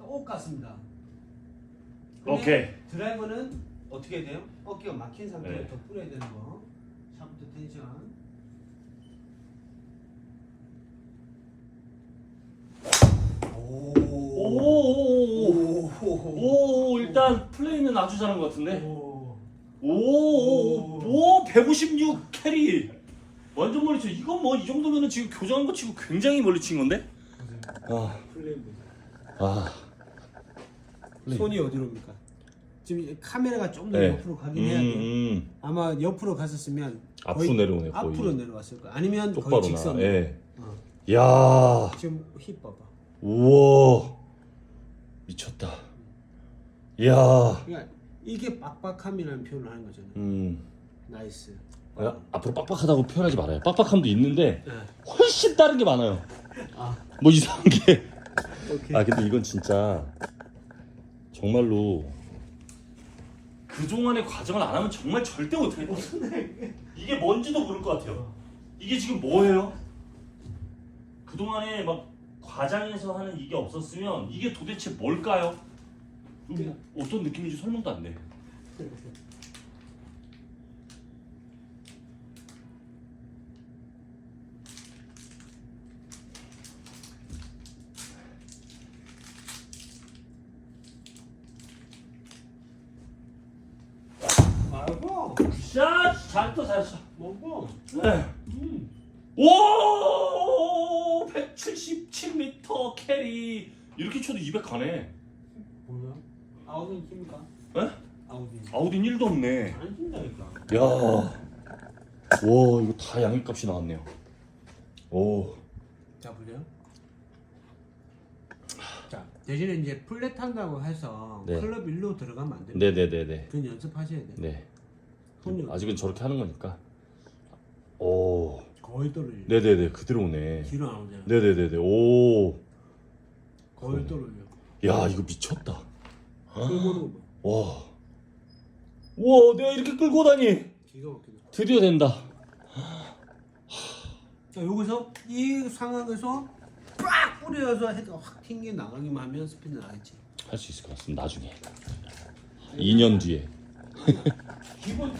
똑같습니다. 근데 오케이. 드라이버는 어떻게 돼요? 어깨가 막힌 상태로 네. 더 뿌려야 되는 거. 샤프트 텐션. 오오오오. 오 일단 플레이는 아주 잘한 것 같은데. 오. 오 오 156 캐리. 완전 멀리 쳐. 이건 뭐 이 정도면은 지금 교정한 거 치고 굉장히 멀리 친 건데. 아. 플레이. 아. 플레이. 손이 어디로입니까? 지금 카메라가 좀 더 네. 옆으로 가긴 음, 해야 돼. 음. 아마 옆으로 갔었으면 앞으로 내려오네, 거의. 앞으로 내려왔을 거야. 아니면 거의 똑바로 나. 직선. 예. 어. 야. 지금 힙 봐봐. 우와. 미쳤다. 야. 그러니까 이게 빡빡함이라는 표현을 하는 거잖아요. 음. 나이스. 아, 앞으로 빡빡하다고 표현하지 말아요. 빡빡함도 있는데 네. 훨씬 다른 게 많아요. 아, 뭐 이상한 게. 오케이. 아 근데 이건 진짜 정말로 그동안의 과정을 안 하면 정말 절대 못해. 이게 뭔지도 모를 것 같아요. 이게 지금 뭐예요? 그동안에 막 과장에서 하는 이게 없었으면 이게 도대체 뭘까요? 뭐 어떤 느낌인지 설명도 안 돼. 말고 샷! 잘또 잘했어. 먹고. 네. 음. 오! 177m 캐리. 이렇게 쳐도 200 가네. 뭐야? 아우디는 킵니까? 에? 아우디. 아우딘 1도 없네. 안 낀다니까. 야. 와, 이거 다 양육값이 나왔네요. 오. 자 보세요. 자 대신에 이제 플랫 한다고 해서 네. 클럽 일로 들어가면 안 돼요. 네네네네. 그건 연습하셔야 돼요. 네. 손이 아직은 저렇게 하는 거니까. 오. 거의 떨어져요. 네네네. 그대로 오네. 뒤로 안 오잖아. 네네네네. 오. 거의 떨어져. 야, 이거 미쳤다. 끌고는 와. 와, 내가 이렇게 끌고 다니. 기가 막히다. 드디어 된다. 자 여기서 이 상황에서 빡 뿌려서 헤드가 확 튕겨 나가기만 하면 스피드 나겠지. 할 수 있을 것 같습니다. 나중에. 2년 뒤에. 기본